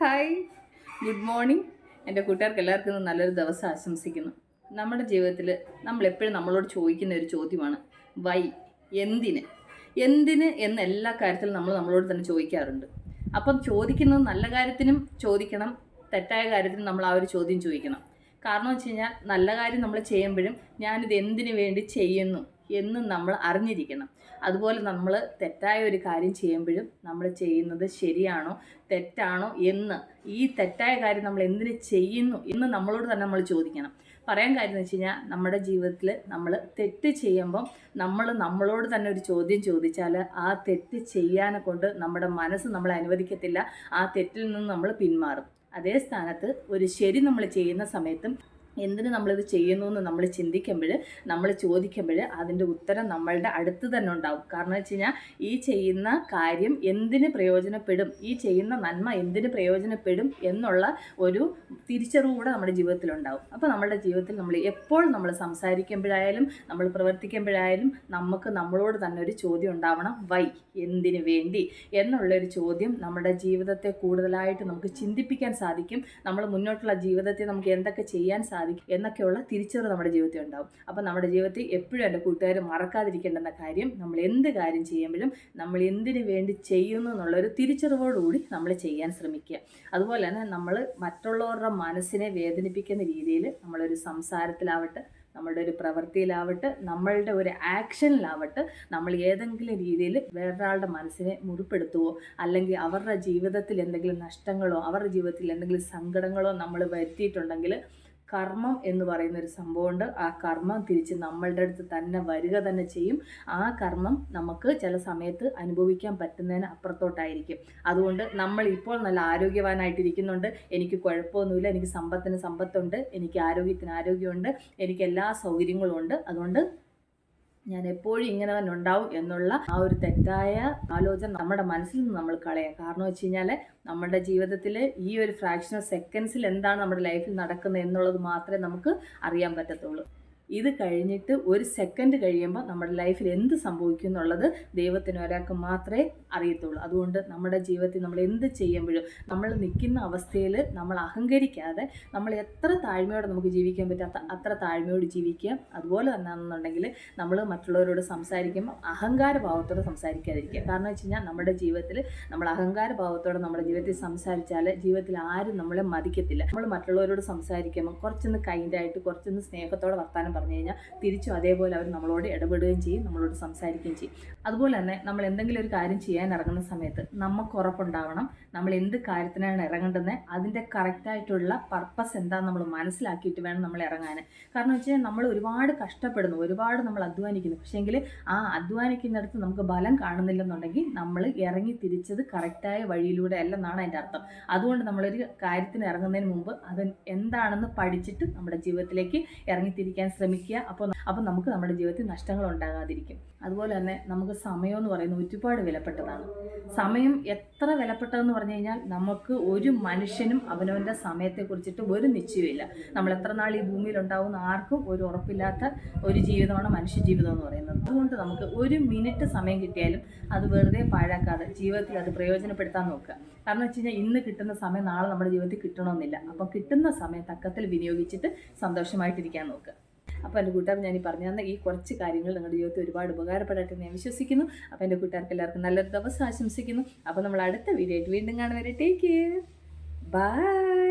Hi. Good morning. എന്റെ കൂട്ടുകാർക്ക് എല്ലാവർക്കും നല്ലൊരു ദിവസം ആശംസിക്കുന്നു. നമ്മുടെ ജീവിതത്തിൽ നമ്മൾ എപ്പോഴും നമ്മളോട് ചോദിക്കുന്ന ഒരു ചോദ്യമാണ് വൈ എന്തിന്? എന്തിന് എന്ന എല്ലാ കാര്യത്തിലും നമ്മൾ നമ്മളോട് തന്നെ ചോദിക്കാറുണ്ട്. അപ്പം ചോദിക്കുന്നത് നല്ല കാര്യത്തിനും ചോദിക്കണം തെറ്റായ കാര്യത്തിനും നമ്മൾ ആ ഒരു ചോദ്യം ചോദിക്കണം. കാരണം വെച്ച് കഴിഞ്ഞാൽ നല്ല കാര്യം നമ്മൾ ചെയ്യുമ്പോഴും ഞാനിത് എന്തിനു വേണ്ടി ചെയ്യുന്നു? എന്ന് നമ്മൾ അറിഞ്ഞിരിക്കണം. അതുപോലെ നമ്മൾ തെറ്റായ ഒരു കാര്യം ചെയ്യുമ്പോഴും നമ്മൾ ചെയ്യുന്നത് ശരിയാണോ തെറ്റാണോ എന്ന് ഈ തെറ്റായ കാര്യം നമ്മൾ എന്തിനു ചെയ്യുന്നു എന്ന് നമ്മളോട് തന്നെ നമ്മൾ ചോദിക്കണം. പറയാൻ കാര്യം എന്ന് വെച്ച് കഴിഞ്ഞാൽ നമ്മുടെ ജീവിതത്തിൽ നമ്മൾ തെറ്റ് ചെയ്യുമ്പം നമ്മൾ നമ്മളോട് തന്നെ ഒരു ചോദ്യം ചോദിച്ചാൽ ആ തെറ്റ് ചെയ്യാനെ കൊണ്ട് നമ്മുടെ മനസ്സ് നമ്മളെ അനുവദിക്കത്തില്ല. ആ തെറ്റിൽ നിന്ന് നമ്മൾ പിന്മാറും. അതേ സ്ഥാനത്ത് ഒരു ശരി നമ്മൾ ചെയ്യുന്ന സമയത്തും എന്തിന് നമ്മളിത് ചെയ്യുന്നു എന്ന് നമ്മൾ ചിന്തിക്കുമ്പോൾ നമ്മൾ ചോദിക്കുമ്പോൾ അതിന്റെ ഉത്തരം നമ്മളുടെ അടുത്ത് തന്നെ ഉണ്ടാവും. കാരണം വെച്ച് കഴിഞ്ഞാൽ ഈ ചെയ്യുന്ന കാര്യം എന്തിന് പ്രയോജനപ്പെടും? ഈ ചെയ്യുന്ന നന്മ എന്തിന് പ്രയോജനപ്പെടും എന്നുള്ള ഒരു തിരിച്ചറിവ് കൂടെ നമ്മുടെ ജീവിതത്തിലുണ്ടാവും. അപ്പോൾ നമ്മുടെ ജീവിതത്തിൽ നമ്മൾ എപ്പോൾ നമ്മൾ സംസാരിക്കുമ്പോഴായാലും നമ്മൾ പ്രവർത്തിക്കുമ്പോഴായാലും നമുക്ക് നമ്മളോട് തന്നെ ഒരു ചോദ്യം ഉണ്ടാവണം. വൈ? എന്തിനു വേണ്ടി? എന്നുള്ളൊരു ചോദ്യം നമ്മുടെ ജീവിതത്തെ കൂടുതലായിട്ട് നമുക്ക് ചിന്തിപ്പിക്കാൻ സാധിക്കും. നമ്മൾ മുന്നോട്ടുള്ള ജീവിതത്തെ നമുക്ക് എന്തൊക്കെ ചെയ്യാൻ സാധിക്കും? എന്നൊക്കെയുള്ള തിരിച്ചറിവ് നമ്മുടെ ജീവിതത്തിൽ ഉണ്ടാവും. അപ്പോൾ നമ്മുടെ ജീവിതത്തിൽ എപ്പോഴും എന്റെ കൂട്ടുകാർ മറക്കാതിരിക്കേണ്ടെന്ന കാര്യം നമ്മൾ എന്ത് കാര്യം ചെയ്യുമ്പോഴും നമ്മൾ എന്തിനു വേണ്ടി ചെയ്യുന്നു എന്നുള്ളൊരു തിരിച്ചറിവോടുകൂടി നമ്മൾ ചെയ്യാൻ ശ്രമിക്കുക. അതുപോലെ തന്നെ നമ്മൾ മറ്റുള്ളവരുടെ മനസ്സിനെ വേദനിപ്പിക്കുന്ന രീതിയിൽ നമ്മളൊരു സംസാരത്തിലാവട്ടെ നമ്മളുടെ ഒരു പ്രവൃത്തിയിലാവട്ടെ നമ്മളുടെ ഒരു ആക്ഷനിലാവട്ടെ നമ്മൾ ഏതെങ്കിലും രീതിയിൽ വേറൊരാളുടെ മനസ്സിനെ മുറിപ്പെടുത്തുവോ അല്ലെങ്കിൽ അവരുടെ ജീവിതത്തിൽ എന്തെങ്കിലും നഷ്ടങ്ങളോ അവരുടെ ജീവിതത്തിൽ എന്തെങ്കിലും സങ്കടങ്ങളോ നമ്മൾ വരുത്തിയിട്ടുണ്ടെങ്കിൽ കർമ്മം എന്ന് പറയുന്ന ഒരു സംഭവമുണ്ട്. ആ കർമ്മം തിരിച്ച് നമ്മളുടെ അടുത്ത് തന്നെ വരിക തന്നെ ചെയ്യും. ആ കർമ്മം നമുക്ക് ചില സമയത്ത് അനുഭവിക്കാൻ പറ്റുന്നതിന് അപ്പുറത്തോട്ടായിരിക്കും. അതുകൊണ്ട് നമ്മൾ ഇപ്പോൾ നല്ല ആരോഗ്യവാനായിട്ടിരിക്കുന്നുണ്ട്. എനിക്ക് കുഴപ്പമൊന്നുമില്ല. എനിക്ക് സമ്പത്തിന് സമ്പത്തുണ്ട്. എനിക്ക് ആരോഗ്യത്തിന് ആരോഗ്യമുണ്ട്. എനിക്ക് എല്ലാ സൗകര്യങ്ങളും ഉണ്ട്. അതുകൊണ്ട് ഞാൻ എപ്പോഴും ഇങ്ങനെ തന്നെ ഉണ്ടാവും എന്നുള്ള ആ ഒരു തെറ്റായ ആലോചന നമ്മുടെ മനസ്സിൽ നിന്ന് നമ്മൾ കളയാം. കാരണം വെച്ച് കഴിഞ്ഞാൽ നമ്മുടെ ജീവിതത്തിൽ ഈ ഒരു ഫ്രാക്ഷൻ ഓഫ് സെക്കൻഡ്സിൽ എന്താണ് നമ്മുടെ ലൈഫിൽ നടക്കുന്നത് എന്നുള്ളത് മാത്രമേ നമുക്ക് അറിയാൻ പറ്റത്തുള്ളൂ. ഇത് കഴിഞ്ഞിട്ട് ഒരു സെക്കൻഡ് കഴിയുമ്പോൾ നമ്മുടെ ലൈഫിൽ എന്ത് സംഭവിക്കും എന്നുള്ളത് ദൈവത്തിന് ഒരാൾക്ക് മാത്രമേ അറിയത്തുള്ളൂ. അതുകൊണ്ട് നമ്മുടെ ജീവിതത്തിൽ നമ്മൾ എന്ത് ചെയ്യുമ്പോഴും നമ്മൾ നിൽക്കുന്ന അവസ്ഥയിൽ നമ്മൾ അഹങ്കരിക്കാതെ നമ്മൾ എത്ര താഴ്മയോടെ നമുക്ക് ജീവിക്കാൻ പറ്റാത്ത അത്ര താഴ്മയോട് ജീവിക്കുക. അതുപോലെ തന്നെ എന്നുണ്ടെങ്കിൽ നമ്മൾ മറ്റുള്ളവരോട് സംസാരിക്കുമ്പോൾ അഹങ്കാര ഭാവത്തോടെ സംസാരിക്കാതിരിക്കുക. കാരണം വെച്ച് കഴിഞ്ഞാൽ നമ്മുടെ ജീവിതത്തിൽ നമ്മൾ അഹങ്കാരഭാവത്തോടെ നമ്മുടെ ജീവിതത്തിൽ സംസാരിച്ചാൽ ജീവിതത്തിൽ ആരും നമ്മളെ മതിക്കത്തില്ല. നമ്മൾ മറ്റുള്ളവരോട് സംസാരിക്കുമ്പോൾ കുറച്ചൊന്ന് കൈൻഡായിട്ട് കുറച്ചൊന്ന് സ്നേഹത്തോടെ വർത്താനം പറഞ്ഞു കഴിഞ്ഞാൽ തിരിച്ചും അതേപോലെ അവർ നമ്മളോട് ഇടപെടുകയും ചെയ്യും നമ്മളോട് സംസാരിക്കുകയും ചെയ്യും. അതുപോലെ തന്നെ നമ്മൾ എന്തെങ്കിലും ഒരു കാര്യം ചെയ്യാൻ ഇറങ്ങുന്ന സമയത്ത് നമുക്ക് ഉറപ്പുണ്ടാവണം നമ്മൾ എന്ത് കാര്യത്തിനാണ് ഇറങ്ങേണ്ടത് അതിന്റെ കറക്റ്റായിട്ടുള്ള പർപ്പസ് എന്താണെന്ന് നമ്മൾ മനസ്സിലാക്കിയിട്ട് വേണം നമ്മൾ ഇറങ്ങാൻ. കാരണം വെച്ച് കഴിഞ്ഞാൽ നമ്മൾ ഒരുപാട് കഷ്ടപ്പെടുന്നു ഒരുപാട് നമ്മൾ അധ്വാനിക്കുന്നു. പക്ഷേങ്കിൽ ആ അധ്വാനിക്കുന്നിടത്ത് നമുക്ക് ബലം കാണുന്നില്ലെന്നുണ്ടെങ്കിൽ നമ്മൾ ഇറങ്ങി തിരിച്ചത് കറക്റ്റായ വഴിയിലൂടെ അല്ലെന്നാണ് അതിന്റെ അർത്ഥം. അതുകൊണ്ട് നമ്മളൊരു കാര്യത്തിന് ഇറങ്ങുന്നതിന് മുമ്പ് അത് എന്താണെന്ന് പഠിച്ചിട്ട് നമ്മുടെ ജീവിതത്തിലേക്ക് ഇറങ്ങിത്തിരിക്കാൻ ശ്രമിക്കുക. അപ്പോൾ അപ്പം നമുക്ക് നമ്മുടെ ജീവിതത്തിൽ നഷ്ടങ്ങൾ ഉണ്ടാകാതിരിക്കും. അതുപോലെ തന്നെ നമുക്ക് സമയം എന്ന് പറയുന്നത് ഒരുപാട് വിലപ്പെട്ടതാണ്. സമയം എത്ര വിലപ്പെട്ടതെന്ന് പറഞ്ഞു കഴിഞ്ഞാൽ നമുക്ക് ഒരു മനുഷ്യനും അവനവന്റെ സമയത്തെ കുറിച്ചിട്ട് ഒരു നിശ്ചയമില്ല നമ്മൾ എത്ര നാൾ ഈ ഭൂമിയിൽ ഉണ്ടാവുന്ന ആർക്കും ഒരു ഉറപ്പില്ലാത്ത ഒരു ജീവിതമാണ് മനുഷ്യ ജീവിതം എന്ന് പറയുന്നത്. അതുകൊണ്ട് നമുക്ക് ഒരു മിനിറ്റ് സമയം കിട്ടിയാലും അത് വെറുതെ പാഴാക്കാതെ ജീവിതത്തിൽ അത് പ്രയോജനപ്പെടുത്താൻ നോക്കുക. കാരണം വെച്ച് കഴിഞ്ഞാൽ ഇന്ന് കിട്ടുന്ന സമയം നാളെ നമ്മുടെ ജീവിതത്തിൽ കിട്ടണമെന്നില്ല. അപ്പോൾ കിട്ടുന്ന സമയം തക്കത്തിൽ വിനിയോഗിച്ചിട്ട് സന്തോഷമായിട്ടിരിക്കാൻ നോക്കുക. അപ്പോൾ എന്റെ കൂട്ടുകാർ ഞാൻ ഈ പറഞ്ഞു തന്ന ഈ കുറച്ച് കാര്യങ്ങൾ നിങ്ങളുടെ ജീവിതത്തിൽ ഒരുപാട് ഉപകാരപ്പെടട്ടെ ഞാൻ വിശ്വസിക്കുന്നു. അപ്പോൾ എന്റെ കൂട്ടുകാർക്ക് എല്ലാവർക്കും നല്ലൊരു ദിവസം ആശംസിക്കുന്നു. അപ്പോൾ നമ്മൾ അടുത്ത വീഡിയോ ആയിട്ട് വീണ്ടും കാണുവരെ ടേക്ക് കെയർ ബൈ